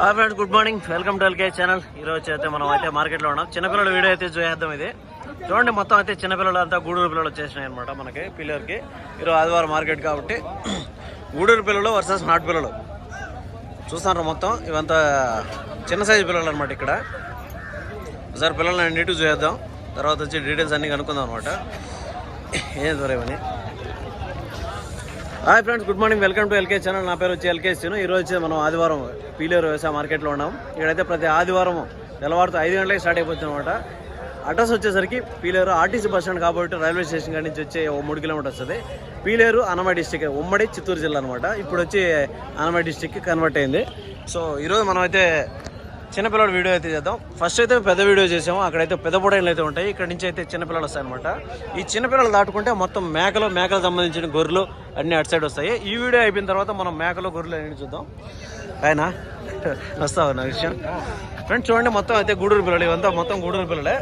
Hi friends good morning welcome to LK channel ఈ రోజు అయితే మనం అయితే మార్కెట్లో ఉన్నాం. చిన్నపిల్లల వీడియో అయితే చూసేద్దాం ఇది. చూడండి మొత్తం అయితే చిన్నపిల్లలు అంతా గూడూరు పిల్లలు వచ్చేసినాయి అనమాట మనకి పిల్లలకి. ఈరోజు ఆదివారం మార్కెట్ కాబట్టి గూడూరు పిల్లలు వర్సెస్ నాటు పిల్లలు. చూస్తున్నారు మొత్తం ఇవంతా చిన్న సైజు పిల్లలు అనమాట ఇక్కడ. ఒకసారి పిల్లల్ని అన్నిటి చూసేద్దాం. తర్వాత వచ్చి డీటెయిల్స్ అన్నీ కనుక్కుందాం అనమాట ఏం దొరేవని hi friends good morning. Welcome to LK channel. నా పేరు వచ్చి ఎల్కే సీను ఈరోజు రోజు వచ్చి మనం ఆదివారం పీలేరు వ్యవసాయ మార్కెట్లో ఉన్నాం. ఇక్కడైతే ప్రతి ఆదివారం తెల్లవారుతో ఐదు గంటలకి స్టార్ట్ అయిపోతుంది అనమాట అడ్రస్ వచ్చేసరికి పీలేరు ఆర్టీసీ బస్ స్టాండ్ కాబట్టి రైల్వే స్టేషన్ కాడి నుంచి వచ్చే ఓ మూడు కిలోమీటర్ వస్తుంది. పీలేరు అనమా డిస్టిక్ ఉమ్మడి చిత్తూరు జిల్లా అనమాట ఇప్పుడు వచ్చి అనమా డిస్టిక్కి కన్వర్ట్ అయింది. సో ఈరోజు మనం అయితే చిన్నపిల్లల వీడియో అయితే చేద్దాం. ఫస్ట్ అయితే పెద్ద వీడియో చేసాము. అక్కడైతే పెద్ద పొడైన్లు అయితే ఉంటాయి. ఇక్కడ నుంచి అయితే చిన్నపిల్లలు వస్తాయి అనమాట ఈ చిన్నపిల్లలు దాటుకుంటే మొత్తం మేకలు మేకలకు సంబంధించిన గొర్రెలు అన్ని అటు సైడ్ వస్తాయి. ఈ వీడియో అయిపోయిన తర్వాత మనం మేకలు గొర్రెలు అన్ని చూద్దాం. ఆయన వస్తావు నా విషయం? ఫ్రెండ్స్ చూడండి మొత్తం అయితే గూడూరు పిల్లలు. ఇవంతా మొత్తం గూడూరు పిల్లలే.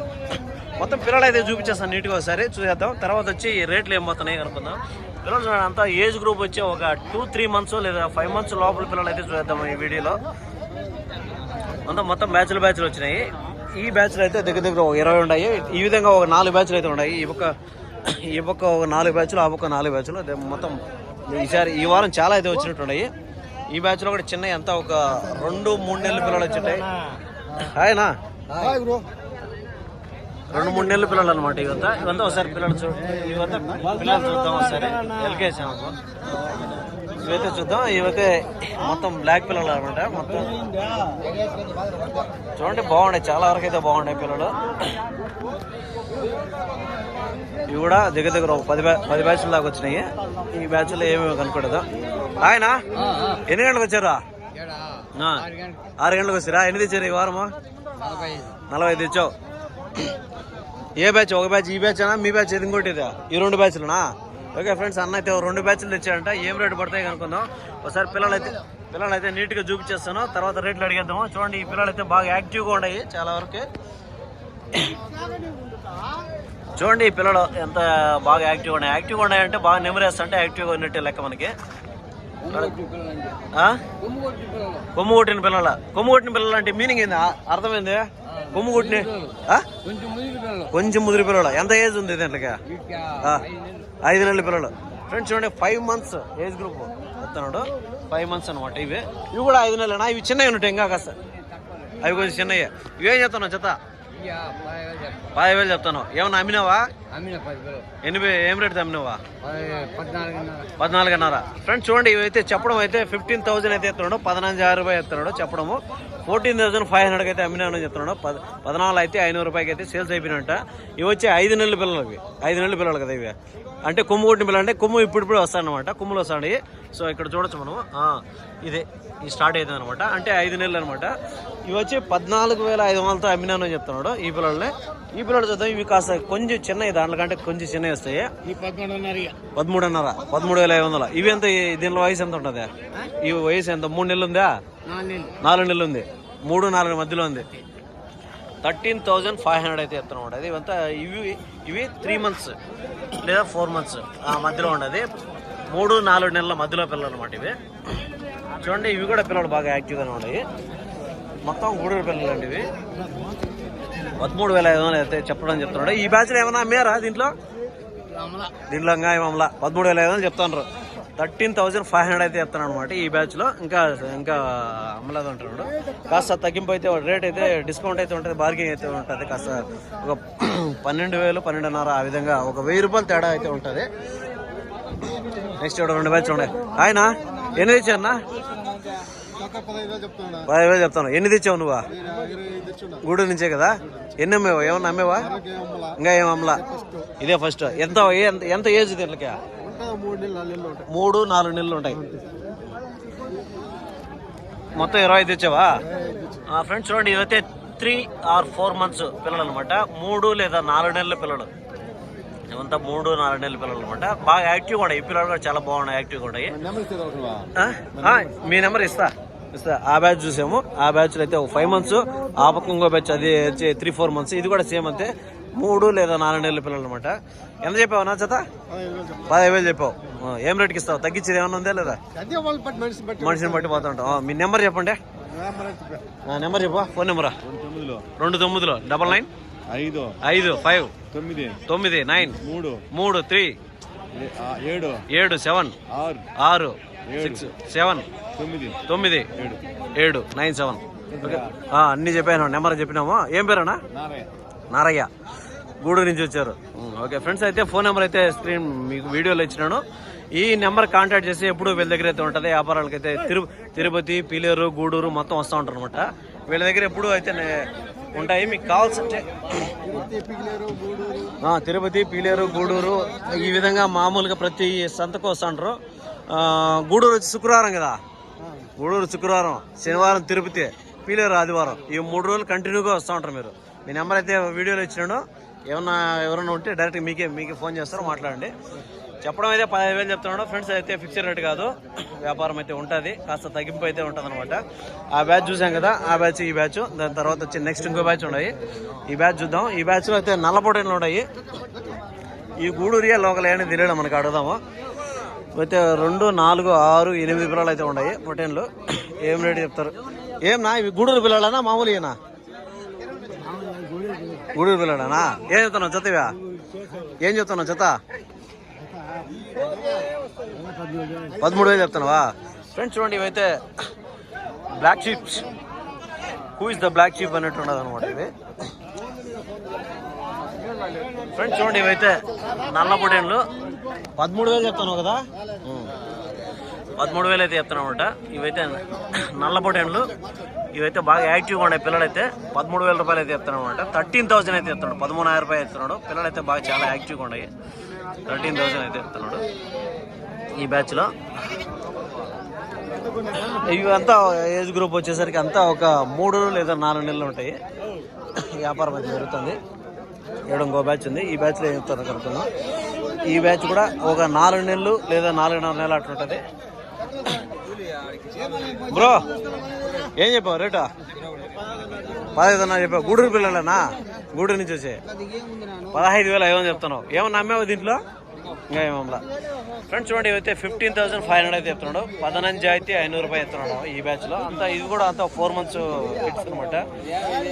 మొత్తం పిల్లలు అయితే చూపించేస్తాను నీట్గా ఒకసారి. చూసేద్దాం. తర్వాత వచ్చి రేట్లు ఏమవుతున్నాయి అనుకుందాం కనుక్కుందాం. పిల్లలు చూడండి అంతా ఏజ్ గ్రూప్ వచ్చి ఒక టూ త్రీ మంత్స్ లేదా ఫైవ్ మంత్స్ లోపల పిల్లలు అయితే చూసేద్దాం ఈ వీడియోలో. అంతా మొత్తం బ్యాచ్లు బ్యాచ్లు వచ్చినాయి. ఈ బ్యాచ్లు అయితే దగ్గర దగ్గర ఒక ఇరవై ఉన్నాయి. ఈ విధంగా ఒక నాలుగు బ్యాచ్లు అయితే ఉన్నాయి. ఈ పక్క ఈ పక్క ఒక నాలుగు బ్యాచ్లు ఆ పక్క నాలుగు బ్యాచ్లు. మొత్తం ఈసారి ఈ వారం చాలా అయితే వచ్చినట్టు ఉన్నాయి ఈ బ్యాచ్లో కూడా చిన్న ఎంత ఒక రెండు మూడు నెలల పిల్లలు వచ్చింటాయి. ఆయన రెండు మూడు నెలల పిల్లలు అనమాట ఇవంతా. ఇవంతా ఒకసారి పిల్లలు చూ ఇవంతా పిల్లలు చూద్దాం ఒకసారి. ఎల్కేజీ ఇవైతే చూద్దాం. ఇవైతే మొత్తం బ్లాక్ పిల్లలు అనమాట మొత్తం చూడండి బాగున్నాయి. చాలా వరకు అయితే బాగున్నాయి పిల్లలు. ఇవి కూడా దగ్గర దగ్గర ఒక పది బ్యా పది బ్యాచ్ల దాకా వచ్చినాయి. ఈ బ్యాచ్లో ఏమేమి కనుక్కోలేదు ఆయన ఎన్ని గంటలకు వచ్చారా ఆరు గంటలకు వచ్చారా? ఎన్ని తెచ్చారు ఈ వారము? నలభై ఐదు తెచ్చావు. ఏ బ్యాచ్ ఒక బ్యాచ్ ఈ బ్యాచ్ మీ బ్యాచ్ ఇది ఇంకోటి ఈ రెండు బ్యాచ్లునా ఓకే ఫ్రెండ్స్ అన్న అయితే రెండు బ్యాచ్లు తెచ్చాడంట. ఏం రేటు పడతాయి కనుక్కుందాం. ఒకసారి పిల్లలు అయితే పిల్లలు అయితే నీట్గా చూపించేస్తాను. తర్వాత రేట్లు అడిగేద్దాము. చూడండి ఈ పిల్లలు అయితే బాగా యాక్టివ్గా ఉన్నాయి చాలా వరకు. చూడండి ఈ పిల్లలు ఎంత బాగా యాక్టివ్గా ఉన్నాయి. యాక్టివ్గా ఉన్నాయంటే బాగా నెమరేస్తుంటే యాక్టివ్గా ఉన్నట్టే లెక్క మనకి? కొమ్ము కొట్టిన పిల్లల. కొమ్ము కొట్టిన పిల్లలు అంటే మీనింగ్ ఏంది? అర్థమైంది? కొమ్ము కొట్టిన? కొంచెం ముదిరి పిల్లలు. ఎంత ఏజ్ ఉంది దీంట్లోకి? ఆ, ఐదు నెలల పిల్లలు. ఫ్రెండ్స్ చూడండి ఫైవ్ మంత్స్ ఏజ్ గ్రూప్ చెప్తున్నాడు ఫైవ్ మంత్స్ అనమాట ఇవి. ఇవి కూడా ఐదు నెలలేనా? ఇవి చిన్నవి ఉంటాయి ఇంకా కాస్త. అవి కొంచెం చిన్నవి ఇవేం చెప్తున్నావు చెత్త? పది వేలు చెప్తాను ఏమన్నా అమ్మినావా? ఎన్ని వే- ఏం రేట్ అమ్మినావా? పద్నాలుగున్నర. ఫ్రెండ్స్ చూడండి ఇవైతే చెప్పడం అయితే ఫిఫ్టీన్ థౌసండ్ అయితే ఎత్తున్నాడు. పద్నాలుగు ఆరు రూపాయలు ఎత్తున్నాడు చెప్పడము. ఫోర్టీన్ థౌసండ్ ఫైవ్ హండ్రెడ్కి అయితే అమ్మినాను చెప్తున్నాడు పద పద్నాలుగు అయితే ఐనూరు రూపాయకి అయితే సేల్స్ అయిపోయినట్ట. ఇవి వచ్చి ఐదు నెలల పిల్లలు ఇవి ఐదు నెలల పిల్లలు కదా ఇవి. అంటే కొమ్ము కొట్టిన పిల్లలు అంటే కొమ్ము ఇప్పుడు ఇప్పుడు వస్తాయన్నమాట. కొమ్ములు వస్తాయి సో ఇక్కడ చూడొచ్చు మనం ఇదే ఇది స్టార్ట్ అవుతుంది అనమాట అంటే ఐదు నెలలు అనమాట ఇవి వచ్చి పద్నాలుగు వేల ఐదు వందలతో అమ్మినాను అని చెప్తున్నాడు ఈ పిల్లల్ని. ఈ పిల్లలు చూద్దాం ఇవి కాస్త కొంచెం చిన్నవి దాంట్లో కంటే కొంచెం చిన్నవి వస్తాయి. పదమూడున్నర పదమూడు వేల ఐదు వందల. ఇవి ఎంత దీనిలో వయసు ఎంత ఉంటుంది? ఈ వయసు ఎంత? మూడు నెలలు ఉందా? నాలుగు నెలలు ఉంది. మూడు నాలుగు మధ్యలో ఉంది. థర్టీన్ థౌజండ్ ఫైవ్ హండ్రెడ్ అయితే అనమాట ఇది ఇవంతా ఇవి ఇవి త్రీ మంత్స్ లేదా ఫోర్ మంత్స్ ఆ మధ్యలో ఉండదు. మూడు నాలుగు నెలల మధ్యలో పిల్లలు అనమాట ఇవి. చూడండి ఇవి కూడా పిల్లలు బాగా యాక్టివ్గానే ఉన్నాయి. మొత్తం గూడూరు పిల్లలు అండి ఇవి. పదమూడు వేల ఐదు వందలు అయితే చెప్పడం చెప్తున్నాడు. ఈ బ్యాచ్లో ఏమైనా అమ్మారా దీంట్లో? దీంట్లో ఇంకా ఏమమ్లా పదమూడు వేల ఐదు వందలు చెప్తాను థర్టీన్ థౌజండ్ ఫైవ్ హండ్రెడ్ అయితే చెప్తాను అనమాట ఈ బ్యాచ్లో. ఇంకా ఇంకా అమ్మలేదు అంటున్నాడు కాస్త తగ్గింపు అయితే రేట్ అయితే డిస్కౌంట్ అయితే ఉంటుంది బార్గెన్ అయితే ఉంటుంది. కాస్త ఒక పన్నెండు వేలు పన్నెండున్నర ఆ విధంగా ఒక వెయ్యి రూపాయలు తేడా అయితే ఉంటుంది. నెక్స్ట్ ఇక్కడ రెండు బ్యాచ్ ఉన్నాయి. ఆయన ఎన్ని తెచ్చారన్నా పదిహేను వేలు చెప్తాను. ఎన్ని తెచ్చావు నువ్వా? గూడు నుంచే కదా? ఎన్ని అమ్మేవా? ఏమన్నా అమ్మేవా? ఇంకా ఏం అమ్మలా? ఇదే ఫస్ట్ ఎంత ఎంత ఎంత ఏజ్ దీనికి? మూడు నాలుగు నెలలు ఉంటాయి. మొత్తం ఇరవై ఐదు తెచ్చావా ఫ్రెండ్స్ చూడండి ఇదైతే త్రీ ఆర్ ఫోర్ మంత్స్ పిల్లలు అనమాట మూడు లేదా నాలుగు నెలల పిల్లలు. ఇవంతా మూడు నాలుగు నెలల పిల్లలు అనమాట బాగా యాక్టివ్గా ఉన్నాయి. ఈ పిల్లలు కూడా చాలా బాగున్నాయి యాక్టివ్గా ఉన్నాయి. మీ నెంబర్ ఇస్తా. ఇస్తా. ఆ బ్యాచ్ చూసాము. ఆ బ్యాచ్ అయితే ఒక ఫైవ్ మంత్స్ ఆ పక్క ఇంకో బ్యాచ్ అది త్రీ ఫోర్ మంత్స్ ఇది కూడా సేమ్ అంతే. మూడు లేదా నాలుగు నెలల పిల్లలు అనమాట ఎంత చెప్పావు నా చేత? పదిహేను వేలు చెప్పావు. ఏం రేట్కి ఇస్తావు? తగ్గించేది ఏమైనా ఉందా లేదా? మనిషిని బట్టి పోతా ఉంటాం ఆ, మీ నెంబర్ చెప్పండి. నా నెంబర్ చెప్పు ఫోన్ నెంబరా? రెండు తొమ్మిదిలో. Double nine? ఐదు. ఐదు ఫైవ్? తొమ్మిది. తొమ్మిది నైన్? మూడు. మూడు త్రీ? ఏడు. ఏడు సెవెన్? ఆరు. ఆరు సిక్స్ సెవెన్? తొమ్మిది. తొమ్మిది? ఏడు. ఏడు నైన్ సెవెన్? అన్నీ చెప్పాను నెంబర్ చెప్పినాము. ఏం పేరన్నా నారాయణ నారయ్య. గూడూరు నుంచి వచ్చారు. ఓకే ఫ్రెండ్స్ అయితే ఫోన్ నెంబర్ అయితే స్క్రీన్ మీకు వీడియోలో ఇచ్చినాను. ఈ నెంబర్ కాంటాక్ట్ చేసి ఎప్పుడు వీళ్ళ దగ్గర అయితే ఉంటుంది వ్యాపారాలకైతే తిరు తిరుపతి పీలేరు గూడూరు మొత్తం వస్తూ ఉంటారు అనమాట వీళ్ళ దగ్గర ఎప్పుడు అయితే ఉంటాయి. మీకు కావాల్సింటే తిరుపతి పీలేరు గూడూరు ఈ విధంగా మామూలుగా ప్రతి సంతకు వస్తుంటారు గూడూరు వచ్చి శుక్రవారం కదా? గూడూరు శుక్రవారం శనివారం తిరుపతి పీలేరు ఆదివారం. ఈ మూడు రోజులు కంటిన్యూగా వస్తూ ఉంటారు మీరు. మీ నెంబర్ అయితే వీడియోలో ఇచ్చినాడు ఏమన్నా ఎవరైనా ఉంటే డైరెక్ట్ మీకే మీకే ఫోన్ చేస్తారో మాట్లాడండి. చెప్పడం అయితే పదహైదు వేలు చెప్తున్నాడు. ఫ్రెండ్స్ అయితే ఫిక్స్డ్ రేట్ కాదు. వ్యాపారం అయితే ఉంటుంది. కాస్త తగ్గింపు అయితే ఉంటుంది అనమాట ఆ బ్యాచ్ చూసాం కదా ఆ బ్యాచ్ ఈ బ్యాచ్. దాని తర్వాత వచ్చి నెక్స్ట్ ఇంకో బ్యాచ్ ఉన్నాయి. ఈ బ్యాచ్ చూద్దాం. ఈ బ్యాచ్లో అయితే నల్లపోటీలు ఉన్నాయి. ఈ గూడూరియా లోకల్ అని తెలియడం మనకు అడుగుదాము. అయితే రెండు నాలుగు ఆరు ఎనిమిది పిల్లలు అయితే ఉన్నాయి పొటేన్లు ఏం రేటు చెప్తారు? ఏం నా ఇవి గూడూరు పిల్లలనా మామూలు ఏనా గూడూరు పిల్లలనా ఏం చెప్తున్నావు జత ఇవా ఏం చెప్తున్నావు జత? పదమూడు వేలు చెప్తున్నావా? ఫ్రెండ్స్ చూడండి ఇవైతే black sheeps who is the black sheep అన్నట్టు ఉండదు అనమాట ఇవి. ఫ్రెండ్స్ చూడండి ఇవైతే నల్ల పొటేన్లు. పదమూడు వేలు చెప్తాను కదా. పదమూడు వేలు అయితే చెప్తాను అనమాట ఇవైతే నల్ల పొటేన్లు. ఇవైతే బాగా యాక్టివ్గా ఉండే పిల్లలైతే పదమూడు వేల రూపాయలు అయితే చెప్తాను అనమాట థర్టీన్ థౌసండ్ అయితే ఇస్తున్నాడు. పదమూడు రూపాయలు చెప్తున్నాడు పిల్లలైతే బాగా చాలా యాక్టివ్గా ఉన్నాయి. థర్టీన్ థౌసండ్ అయితే ఇస్తున్నాడు. ఈ బ్యాచ్లో ఇవి అంతా ఏజ్ గ్రూప్ వచ్చేసరికి అంతా ఒక మూడు లేదా నాలుగు నెలలు ఉంటాయి. వ్యాపారం అయితే జరుగుతుంది. ఏడు ఇంకో బ్యాచ్ ఉంది. ఈ బ్యాచ్లో ఏం చెప్తారో కనుక్కున్నాం ఈ బ్యాచ్ కూడా ఒక నాలుగు నెలలు లేదా నాలుగున్నర నెలలు అట్లుంటుంది బ్రో ఏం చెప్పావు రేటా? పదహైదున్నర చెప్పావు. గూడూరు పిల్లలనా? గూడూరు నుంచి వచ్చే. పదహైదు వేల ఐదు చెప్తున్నావు. ఏమన్నా అమ్మావు దీంట్లో? ఇంకా ఏమన్నా ఫ్రెండ్స్ చూడండి ఇవైతే ఫిఫ్టీన్ థౌసండ్ ఫైవ్ హండ్రెడ్ అయితే చెప్తున్నాడు. పదనంజ అయితే ఐనూరు రూపాయలు చెప్తున్నాడు ఈ బ్యాచ్లో అంతా ఇది కూడా అంతా ఫోర్ మంత్స్ కిట్స్ అనమాట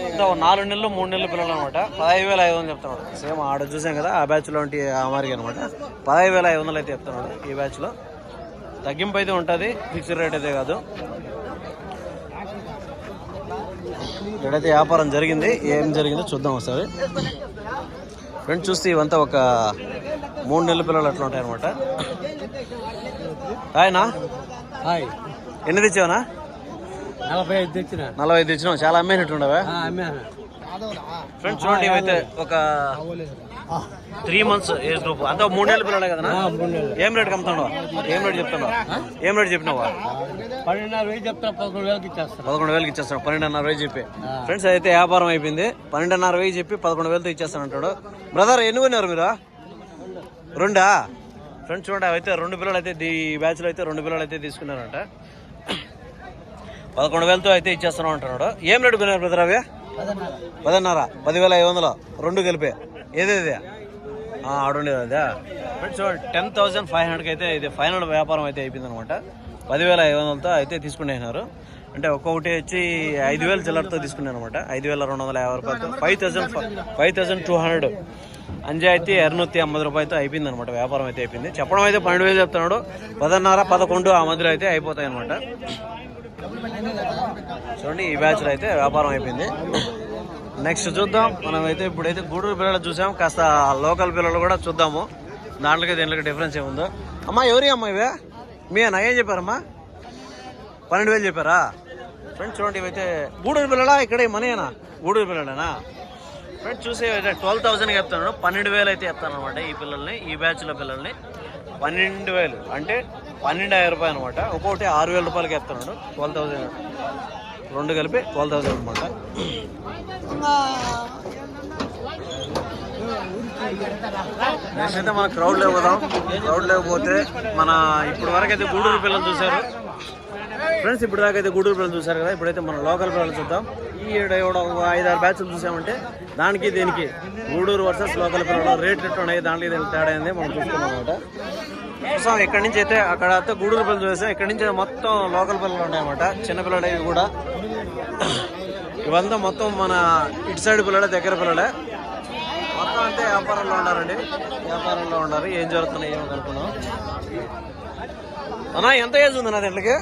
అంతా నాలుగు నెలలు మూడు నెలలు పిల్లలు అనమాట పదహైదు వేల ఐదు వందలు చెప్తున్నాడు. సేమ్ ఆడ చూసాం కదా ఆ బ్యాచ్లో ఉంటే ఆ మారికి అనమాట పదహైదు వేల ఐదు వందలు అయితే చెప్తున్నాడు ఈ బ్యాచ్లో తగ్గింపు అయితే ఉంటుంది ఫిక్స్డ్ రేట్ అయితే కాదు. ఇక్కడైతే వ్యాపారం జరిగింది. ఏం జరిగిందో చూద్దాం ఒకసారి. ఫ్రెండ్స్ చూస్తే ఇవంతా ఒక మూడు నెలల పిల్లలు అట్లా ఉంటాయి అనమాట ఆయన హాయ్ ఎన్ని తెచ్చావనా నలభై ఐదు తెచ్చిన. నలభై ఐదు తెచ్చినావు. చాలా అమ్మేనట్టుండవా అమ్మాను ఫ్రెండ్స్ చూడండి ఇవైతే ఒక త్రీ మంత్స్ ఏజ్ గ్రూప్ అంతా మూడు నెలల పిల్లలే కదా ఏం రేట్ కమ్ముతున్నావు? ఏం రేట్ చెప్తున్నావు? ఏం రేట్ చెప్పినావా? పన్నెండున్నర చెప్తా పదకొండు వేలకి ఇచ్చేస్తాను పదకొండు వేలకి ఇచ్చేస్తాడు పన్నెండున్నర వేలు చెప్పి. ఫ్రెండ్స్ అయితే వ్యాపారం అయిపోయింది. పన్నెండున్నర వేలు చెప్పి పదకొండు వేలతో ఇచ్చేస్తాను అంటాడు. బ్రదర్ ఎన్ని కొన్నారు మీరు? రెండా? ఫ్రెండ్స్ చూడండి అయితే రెండు పిల్లలు అయితే ఈ బ్యాచ్లో అయితే రెండు పిల్లలు అయితే తీసుకున్నారంట. పదకొండు వేలతో అయితే ఇచ్చేస్తున్నాం అంటున్నాడు. ఏం రేటు కొన్నారు బ్రదర్ అవి? పదిన్నర పదివేల ఐదు వందలు. రెండు కలిపి. ఏదేది ఆడుండేది అదే. ఫ్రెండ్స్ టెన్ థౌసండ్ ఫైవ్ హండ్రెడ్కి అయితే ఇది ఫైనల్ వ్యాపారం అయితే అయిపోయింది అనమాట పదివేల ఐదు వందలతో అయితే తీసుకునేసినారు. అంటే ఒక్కొక్కటి వచ్చి ఐదు వేల చిల్లరతో తీసుకున్నాను అనమాట ఐదు వేల రెండు వందల యాభై రూపాయలతో five thousand five thousand two hundred అంజాయితీ ఎర్నూతి అమ్మది రూపాయలతో అయిపోయింది అనమాట వ్యాపారం అయితే అయిపోయింది. చెప్పడం అయితే పన్నెండు వేలు చెప్తున్నాడు. పదన్నర పదకొండు ఆ మధ్యలో అయితే అయిపోతాయి అనమాట చూడండి ఈ బ్యాచ్లో అయితే వ్యాపారం అయిపోయింది. నెక్స్ట్ చూద్దాం. మనమైతే ఇప్పుడైతే గూడూరు పిల్లలు చూసాం. కాస్త లోకల్ పిల్లలు కూడా చూద్దాము. దాంట్లోకి దీంట్లోకి డిఫరెన్స్ ఏముందో. అమ్మా ఎవరి అమ్మా ఇవే? మీ అన్న ఏం చెప్పారమ్మా? పన్నెండు వేలు చెప్పారా? ఫ్రెండ్స్ చూడండి ఇవైతే గూడూరు పిల్లలా? ఇక్కడే మనీనా గూడూరు పిల్లడేనా ఫ్రెండ్స్ చూసే ట్వెల్వ్ థౌసండ్కి చెప్తాను పన్నెండు వేలు అయితే చెప్తాను అనమాట ఈ పిల్లల్ని ఈ బ్యాచ్లో పిల్లల్ని. పన్నెండు వేలు అంటే పన్నెండు వేల రూపాయలు అనమాట ఒక్కొక్కటి ఆరు వేల రూపాయలకి చెప్తున్నాడు. ట్వెల్వ్ థౌసండ్ రెండు కలిపి ట్వెల్వ్ థౌసండ్ అనమాట నెక్స్ట్ అయితే మన క్రౌడ్ లేకపోదాం. క్రౌడ్ లేకపోతే మన ఇప్పుడు వరకు అయితే గూడూరు పిల్లలు చూశారు. ఫ్రెండ్స్ ఇప్పుడు దాకా అయితే గూడూరు పిల్లలు చూశారు కదా. ఇప్పుడైతే మన లోకల్ పిల్లలు చూద్దాం. ఈ ఏడు ఒక ఐదు ఆరు బ్యాచ్లు చూసామంటే దానికి దీనికి గూడూరు వర్సెస్ లోకల్ పిల్లలు రేట్ ఎట్లా ఉన్నాయి దానికి దీనికి తేడా అయింది మనం చూసుకున్నాం అనమాట చూసాం ఇక్కడ నుంచి అయితే అక్కడ అయితే గూడూరు పిల్లలు చూసాం ఇక్కడ నుంచి మొత్తం లోకల్ పిల్లలు ఉన్నాయన్నమాట. చిన్న పిల్లలు ఇవి కూడా. ఇవంతా మొత్తం మన ఇటు సైడ్ పిల్లలే దగ్గర పిల్లలే. మొత్తం అంతే వ్యాపారంలో ఉన్నారండి. వ్యాపారంలో ఉన్నారు. ఏం జరుగుతున్నాయి ఏమో కనుక్కున్నాం అన్నా ఎంత ఏజ్ ఉంది నా దీంట్లోకి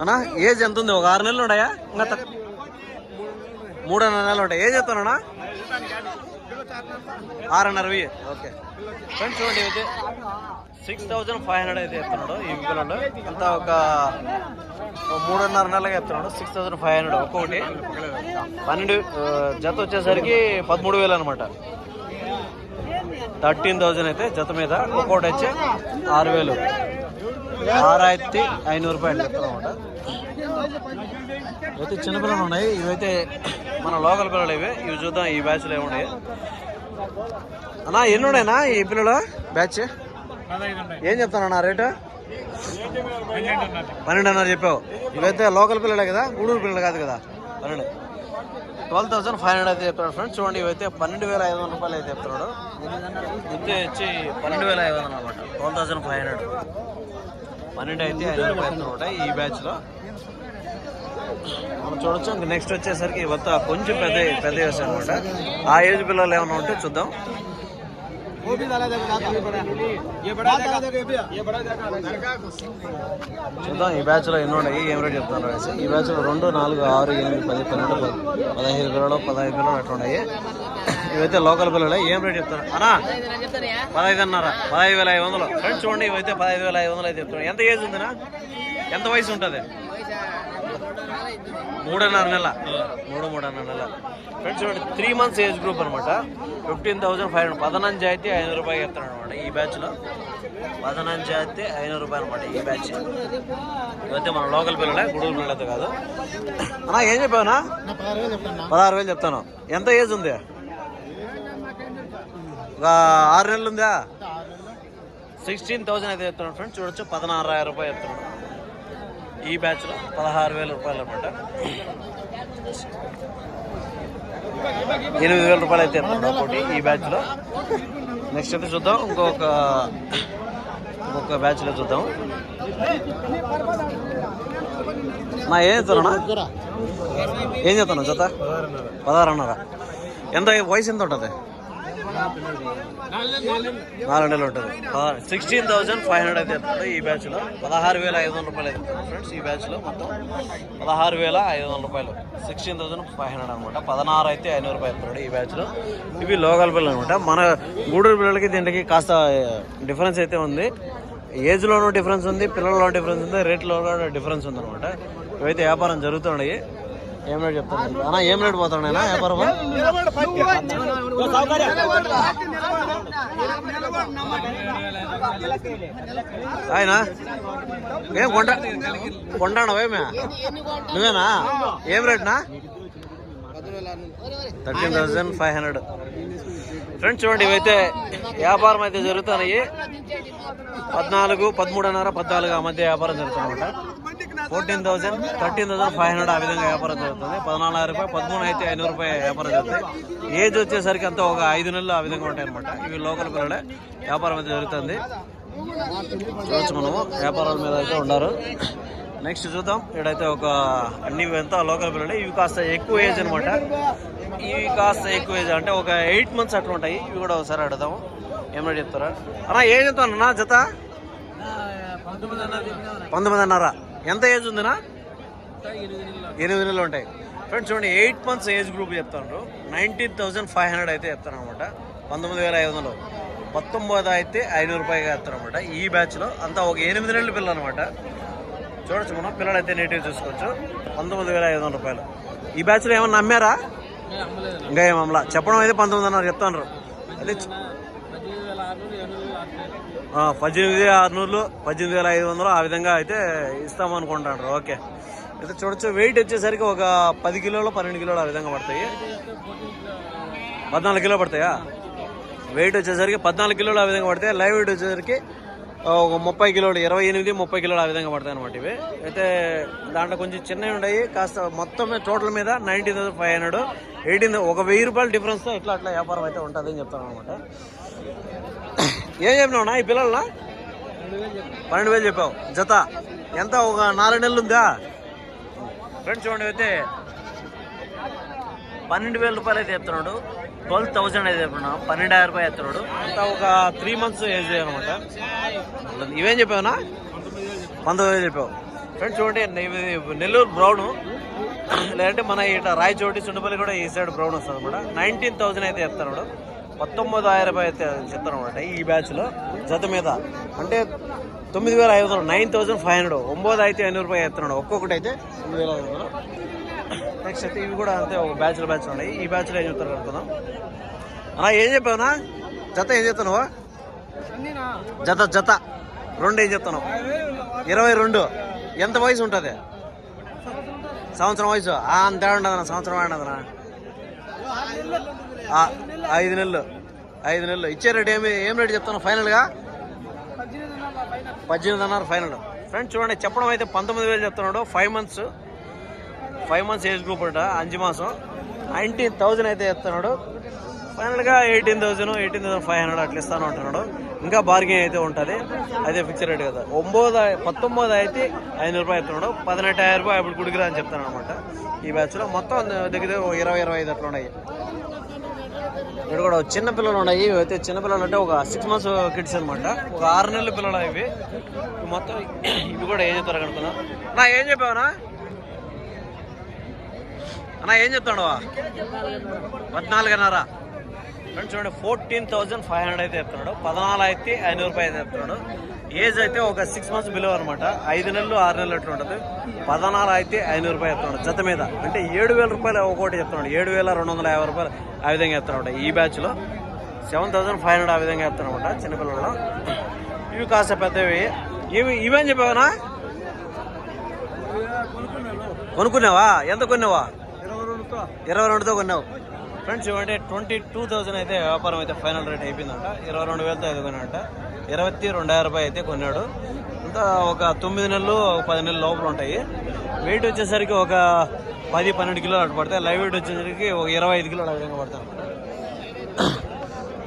అన్నా ఏజ్ ఎంత ఉంది? ఒక ఆరు నెలలు ఉన్నాయా? ఇంకా మూడు మూడున్నర నెలలు ఉంటాయి. ఏం చెప్తానన్నా ఆరున్నర వెయ్యి ఓకే. ఫ్రెండ్స్ చూడండి అయితే సిక్స్ థౌజండ్ ఫైవ్ హండ్రెడ్ అయితే చెప్తున్నాడు ఈ పిల్లలు అంతా ఒక మూడున్నర నెలలుగా చెప్తున్నాడు. సిక్స్ థౌజండ్ ఫైవ్ హండ్రెడ్ ఒక్కొక్కటి. పన్నెండు జత వచ్చేసరికి పదమూడు వేలు అనమాట థర్టీన్ థౌజండ్ అయితే జత మీద ఒక్కొక్కటి వచ్చి ఆరు వేలు. ఆరాయిరత్తి ఐనూరు రూపాయలు చెప్తానమాట అయితే చిన్నపిల్లలు ఉన్నాయి. ఇవైతే మన లోకల్ పిల్లలు ఇవి. ఇవి చూద్దాం ఈ బ్యాచ్లో ఏమున్నాయి. అన్నా ఎన్ని ఉన్నాయినా ఈ పిల్లలు? బ్యాచ్ ఏం చెప్తానన్నా రేటు పన్నెండున్నర. చెప్పావు. ఇవైతే లోకల్ పిల్లలే కదా గూడూరు పిల్లలు కాదు కదా. పన్నెండు. ట్వెల్వ్ థౌసండ్ ఫైవ్ హండ్రెడ్ అయితే చెప్తాడు ఫ్రెండ్స్ చూడండి ఇవైతే పన్నెండు వేల ఐదు వందల రూపాయలు అయితే చెప్తున్నాడు. ఇది వచ్చి పన్నెండు వేల ఐదు వందలు అనమాట. ట్వెల్వ్ థౌసండ్ ఫైవ్ హండ్రెడ్ పన్నెండు అయితే ఐదు రూపాయలు చెప్తున్నాడు ఈ బ్యాచ్లో మనం చూడొచ్చు. ఇంక నెక్స్ట్ వచ్చేసరికి ఇవంతా కొంచెం పెద్ద పెద్ద వేసాయి అనమాట ఆ ఏజ్ పిల్లలు ఏమైనా ఉంటే చూద్దాం. చూద్దాం. ఈ బ్యాచ్లో ఎన్ని ఉన్నాయి? ఏం రేట్ చెప్తాను ఈ బ్యాచ్లో రెండు నాలుగు ఆరు ఎనిమిది పది పన్నెండు పది పదహైదు పిల్లలు పదహైదు పిల్లలు అట్లా ఉన్నాయి. ఇవైతే లోకల్ పిల్లలే. ఏం రేట్ చెప్తాను అన్నా పదహైదు అన్నారా? పదహైదు వేల ఐదు వందలు. ఫ్రెండ్స్ చూడండి ఇవైతే పదహైదు వేల ఐదు వందలు అయితే చెప్తున్నాను ఎంత ఏజ్ ఉందినా? ఎంత వయసు ఉంటుంది? మూడున్నర నెల. మూడు మూడున్నర నెల. ఫ్రెండ్స్ చూడండి త్రీ మంత్స్ ఏజ్ గ్రూప్ అనమాట ఫిఫ్టీన్ థౌసండ్ ఫైవ్ హండ్రెడ్ పదనంజి అయితే ఐదు రూపాయలు చెప్తాను అనమాట ఈ బ్యాచ్లో పదనంజి అయితే ఐదు రూపాయలు అనమాట ఈ బ్యాచ్ ఇవైతే మన లోకల్ పిల్లలే గుడూరు పిల్లలతో కాదు. అన్నా ఏం చెప్పావునా? పదహారు వేలు చెప్తాను. ఎంత ఏజ్ ఉంది? ఒక ఆరు నెలలు ఉందా? సిక్స్టీన్ థౌసండ్ అయితే చెప్తున్నాడు ఫ్రెండ్స్ చూడొచ్చు పదనారు రూపాయలు చెప్తున్నాడు. ఈ బ్యాచ్లో పదహారు వేల రూపాయలు అనమాట ఎనిమిది వేల రూపాయలు అయితే ఒకటి ఈ బ్యాచ్లో. నెక్స్ట్ అయితే చూద్దాం. ఇంకొక ఇంకొక బ్యాచ్లో చూద్దాం. నా ఏం చెప్తున్నా ఏం చెప్తాను జత? పదహారున్నర. ఎంత వయసు ఎంత ఉంటుంది? నాలుగు నెలలు ఉంటుంది. సిక్స్టీన్ థౌసండ్ ఫైవ్ హండ్రెడ్ అయితే ఎత్తుంది ఈ బ్యాచ్లో పదహారు వేల ఐదు వందల రూపాయలు అయితే ఫ్రెండ్స్ ఈ బ్యాచ్లో మొత్తం పదహారు వేల ఐదు వందల రూపాయలు. సిక్స్టీన్ థౌసండ్ ఫైవ్ హండ్రెడ్ అనమాట పదహారు అయితే ఐనూరు రూపాయలు ఎత్తున్నాడు ఈ బ్యాచ్లో ఇవి లోకల్ పిల్లలు అనమాట మన గూడూరు పిల్లలకి దీనికి కాస్త eh, డిఫరెన్స్ అయితే ఉంది. ఏజ్లోనూ డిఫరెన్స్ ఉంది పిల్లల్లో డిఫరెన్స్ ఉంది రేట్లో కూడా డిఫరెన్స్ ఉంది అనమాట ఇవైతే వ్యాపారం జరుగుతున్నాయి. ఏం రేట్ చెప్తాను అన్న ఏం రేట్ పోతున్నాయి వ్యాపారం ఆయన? ఏం కొంట కొంటాడవేమే నువ్వేనా? ఏం రేట్నా? Thirteen thousand five hundred. Friends చూడండి ఇవైతే వ్యాపారం అయితే జరుగుతున్నాయి. పద్నాలుగు పదమూడున్నర పద్నాలుగు ఆ మధ్య వ్యాపారం జరుగుతుందన్నమాట fourteen thousand thirteen thousand five hundred ఆ విధంగా వ్యాపారం జరుగుతుంది. పద్నాలుగు రూపాయలు పదమూడు అయితే ఐనూరు రూపాయలు వ్యాపారం జరుగుతుంది. ఏజ్ వచ్చేసరికి అంతా ఒక ఐదు నెలలు ఆ విధంగా ఉంటాయి అనమాట ఇవి లోకల్ పిల్లలే వ్యాపారం అయితే జరుగుతుంది. చూడొచ్చు మనము. వ్యాపారాల మీద అయితే ఉన్నారు. నెక్స్ట్ చూద్దాం. ఇక్కడైతే ఒక అన్ని ఎంత లోకల్ పిల్లలు ఇవి కాస్త ఎక్కువ ఏజ్ అనమాట ఇవి కాస్త ఎక్కువ ఏజ్ అంటే ఒక ఎయిట్ మంత్స్ అట్లా ఉంటాయి. ఇవి కూడా ఒకసారి అడుగుదాము. ఏమన్నా చెప్తారా? అన్నా ఏం చెప్తాను అన్నా? జత? పంతొమ్మిదిన్నర ఎంత ఏజ్ ఉందినా? ఎనిమిది నెలలు ఉంటాయి. ఫ్రెండ్స్ చూడండి ఎయిట్ మంత్స్ ఏజ్ గ్రూప్ చెప్తాను నైన్టీన్ థౌసండ్ ఫైవ్ హండ్రెడ్ అయితే చెప్తాను అనమాట పంతొమ్మిది వేల ఐదు వందలు. పంతొమ్మిది అయితే ఐనూరు రూపాయలు చెప్తారు అనమాట ఈ బ్యాచ్లో అంతా ఒక ఎనిమిది నెలల పిల్లలు అనమాట చూడొచ్చు మనం పిల్లలు అయితే నీట్గా చూసుకోవచ్చు. పంతొమ్మిది వేల ఐదు వందల రూపాయలు. ఈ బ్యాచ్లో ఏమన్నా అమ్మారా ఇంకా ఏమమ్మలా? చెప్పడం అయితే పంతొమ్మిది అన్నారు చెప్తాను అదే పద్దెనిమిది ఆరునూరులు పద్దెనిమిది వేల ఐదు వందలు ఆ విధంగా అయితే ఇస్తాం అనుకుంటాను ఓకే. అయితే చూడొచ్చు వెయిట్ వచ్చేసరికి ఒక పది కిలోలు పన్నెండు కిలోలు ఆ విధంగా పడతాయి. పద్నాలుగు కిలో పడతాయా? వెయిట్ వచ్చేసరికి పద్నాలుగు కిలోలు ఆ విధంగా పడతాయి. లైవ్ వెయిట్ వచ్చేసరికి ఒక ముప్పై కిలోలు ఇరవై ఎనిమిది ముప్పై కిలోలు ఆ విధంగా పడతాయి అనమాట ఇవి. అయితే దాంట్లో కొంచెం చిన్నవి ఉన్నాయి కాస్త మొత్తం టోటల్ మీద nineteen thousand five hundred eighteen ఒక వెయ్యి రూపాయల డిఫరెన్స్తో ఇట్లా అట్లా వ్యాపారం అయితే ఉంటుందని చెప్తాను అనమాట ఏం చెప్పినావునా ఈ పిల్లలనా? పన్నెండు వేలు చెప్పావు. జత. ఎంత? ఒక నాలుగు నెలలు ఉందా? ఫ్రెండ్స్ చూడండి అయితే. పన్నెండు వేల రూపాయలు అయితే ఎత్తున్నాడు ట్వెల్వ్ థౌసండ్ అయితే చెప్తున్నాం పన్నెండాయిరం రూపాయలు ఎత్తున్నాడు అంతా ఒక త్రీ మంత్స్ ఏజ్ అనమాట ఇవేం చెప్పావునా పంతొమ్మిది వేలు చెప్పావు. ఫ్రెండ్స్ చూడండి నెల్లూరు బ్రౌన్. లేదంటే మన ఇట రాయచోటి చుండపల్లి కూడా ఈ సైడ్ బ్రౌన్ వస్తుంది అనమాట నైన్టీన్ థౌసండ్ అయితే చెప్తున్నాడు. పంతొమ్మిదాయిరం రూపాయలు అయితే చెప్తాను అనమాట ఈ బ్యాచ్లో జత మీద అంటే తొమ్మిది వేల ఐదు వందలు నైన్ థౌసండ్ ఫైవ్ హండ్రెడ్. ఒంబోది అయితే ఐనూరు రూపాయలు ఎత్తున్నాడు ఒక్కొక్కటి అయితే తొమ్మిది వేల ఐదు వందలు. నెక్స్ట్ అయితే ఇవి కూడా అంతే ఒక బ్యాచ్లో బ్యాచ్ ఉన్నాయి. ఈ బ్యాచ్లో ఏం చెప్తారు అనుకుందాం. అలా ఏం చెప్పావునా? జత ఏం చెప్తున్నావా? జత జత. రెండు ఏం చెప్తున్నావు? ఇరవై రెండు. ఎంత వయసు ఉంటుంది? సంవత్సరం వయసు? అంతే ఉండదన్నా సంవత్సరం ఉండదన్నా ఐదు నెలలు. ఐదు నెలలు. ఇచ్చే రేట్ ఏమి ఏం రేట్ చెప్తాను ఫైనల్గా పద్దెనిమిది అన్నారు ఫైనల్ ఫ్రెండ్స్ చూడండి చెప్పడం అయితే పంతొమ్మిది వేలు చెప్తున్నాడు. Five months five months age group అంట అంజు మాసం. నైన్టీన్ థౌజండ్ అయితే చెప్తున్నాడు. ఫైనల్గా eighteen thousand eighteen thousand five hundred అట్లా ఇస్తాను అంటున్నాడు. ఇంకా బార్గెన్ అయితే ఉంటుంది. అదే ఫిక్స్ రేట్ కదా. ఒంబోది పంతొమ్మిది అయితే ఐదు రూపాయలు ఎత్తున్నాడు పదినెట్టాయిరం రూపాయలు ఇప్పుడు గుడికిరా అని చెప్తాను అనమాట ఈ బ్యాచ్లో మొత్తం దగ్గర ఇరవై ఇరవై ఐదు అట్లా ఉన్నాయి. ఇక్కడ కూడా చిన్న పిల్లలు ఉన్నాయి. ఇవైతే అయితే చిన్న పిల్లలు అంటే ఒక సిక్స్ మంత్స్ కిడ్స్ అనమాట ఒక ఆరు నెలల పిల్లలు ఇవి. మొత్తం ఇవి కూడా ఏం చెప్తారు కనుకున్నా నా ఏం చెప్పావనా అన్నా ఏం చెప్తాడు? పద్నాలుగున్నర. ఫ్రెండ్స్ చూడండి ఫోర్టీన్ థౌజండ్ ఫైవ్ హండ్రెడ్ అయితే చెప్తున్నాడు. పద్నాలుగు అయితే ఐనూరు రూపాయలు చెప్తున్నాడు. ఏజ్ అయితే ఒక సిక్స్ మంత్స్ బిలో అనమాట ఐదు నెలలు ఆరు నెలలు అట్లా ఉంటుంది. పద్నాలుగు అయితే ఐనూరు రూపాయలు చెప్తున్నాడు. జత మీద. అంటే ఏడు వేల రూపాయలు ఒక్కోటి చెప్తున్నాడు. ఏడు వేల రెండు వందల యాభై రూపాయలు ఆ విధంగా చెప్తున్నాడు. ఈ బ్యాచ్లో సెవెన్ థౌసండ్ ఫైవ్ హండ్రెడ్ ఆ విధంగా చెప్తానమాట చిన్నపిల్లలు. ఇవి కాస్త పెద్దవి. ఇవి ఇవేం చెప్పావనా? కొనుక్కున్నావా? ఎంత కొన్నావా? ఇరవై రెండుతో కొన్నావు. ఫ్రెండ్స్ ఇవ్వండి ట్వంటీ టూ థౌసండ్ అయితే వ్యాపారం అయితే ఫైనల్ రేట్ అయిపోయిందంట. ఇరవై రెండు వేలతో అయితే కొన్నాడంట. ఇరవై రెండాయిరం రూపాయలు అయితే కొన్నాడు. ఇంకా ఒక తొమ్మిది నెలలు ఒక పది నెలలు లోపల ఉంటాయి. వెయిట్ వచ్చేసరికి ఒక పది పన్నెండు కిలోలు అటు పడతాయి లైవ్ వెయిట్ వచ్చేసరికి ఒక ఇరవై ఐదు కిలోలు ఆ విధంగా పడతాయి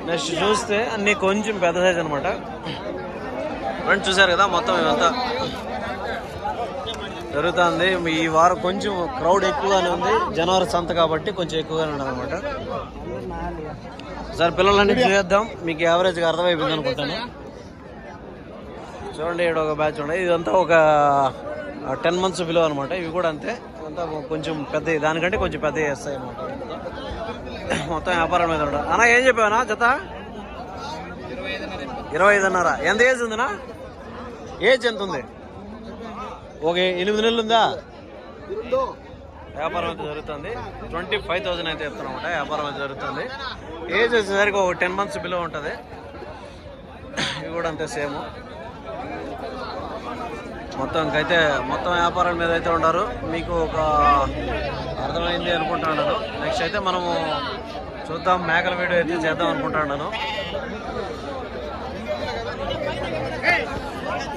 నెక్స్ట్ చూస్తే అన్ని కొంచెం పెద్ద సైజ్ అనమాట ఫ్రెండ్స్ చూసారు కదా మొత్తం ఇదంతా జరుగుతుంది. ఈ వారం కొంచెం క్రౌడ్ ఎక్కువగానే ఉంది. జనవరి సంత కాబట్టి కొంచెం ఎక్కువగానే ఉండదు అనమాట సార్ పిల్లలన్నీ చూసేద్దాం. మీకు యావరేజ్గా అర్థమైపోయింది అనుకుంటాను. చూడండి ఇక్కడ ఒక బ్యాచ్ ఉన్నాయి ఇదంతా ఒక టెన్ మంత్స్ బిలో అనమాట ఇవి కూడా అంతే. అంతా కొంచెం పెద్ద దానికంటే కొంచెం పెద్ద చేస్తాయి అనమాట మొత్తం వ్యాపారం మీద ఉండదు అన్నా ఏం చెప్పావనా జత? ఇరవై ఐదున్నర. ఎంత ఏజ్ ఉందినా? ఏజ్ ఎంత ఉంది? ఒక ఎనిమిది నెలలు ఉందా? వ్యాపారం అయితే జరుగుతుంది. ట్వంటీ ఫైవ్ థౌసండ్ అయితే చెప్తున్నమాట వ్యాపారం అయితే జరుగుతుంది. ఏజ్ వచ్చేసరికి ఒక టెన్ మంత్స్ బిలో ఉంటుంది. ఇవి కూడా అంతే సేమ్. మొత్తం ఇంకైతే మొత్తం వ్యాపారాల మీద అయితే ఉన్నారు. మీకు ఒక అర్థమైంది అనుకుంటున్నాను నెక్స్ట్ అయితే మనము చూద్దాం మేకల వీడియో అయితే చేద్దాం అనుకుంటున్నాను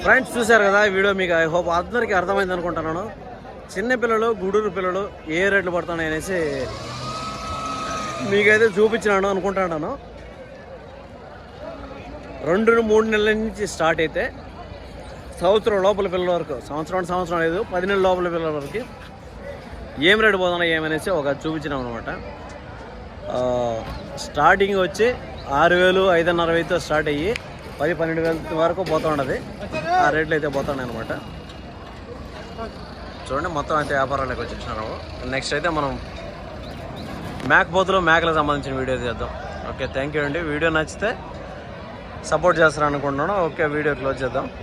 ఫ్రెండ్స్ చూశారు కదా వీడియో మీకు ఐ హోప్ అందరికీ అర్థమైంది అనుకుంటున్నాను. చిన్న పిల్లలు గుడూరు పిల్లలు ఏ రేట్లు పడుతున్నాయి అనేసి మీకైతే చూపించినాను అనుకుంటున్నాను. రెండు మూడు నెలల నుంచి స్టార్ట్ అయితే సంవత్సరం లోపల పిల్లల వరకు సంవత్సరం సంవత్సరం లేదు పది నెలల లోపల పిల్లల వరకు ఏం రేటు పోతున్నాయి ఏమనేసి ఒక చూపించినాం అనమాట స్టార్టింగ్ వచ్చి ఆరు వేలు ఐదున్నర వేలతో స్టార్ట్ అయ్యి పది పన్నెండు వేల వరకు పోతూ ఉండదు ఆ రేట్లు అయితే పోతున్నాయి అనమాట చూడండి మొత్తం అయితే వ్యాపారాలకు వచ్చేసినారు. నెక్స్ట్ అయితే మనం మేకపోతులు మేకలకు సంబంధించిన వీడియో చేద్దాం. ఓకే థ్యాంక్ యూ అండి. వీడియో నచ్చితే సపోర్ట్ చేస్తారు అనుకుంటున్నాను ఓకే వీడియో క్లోజ్ చేద్దాం.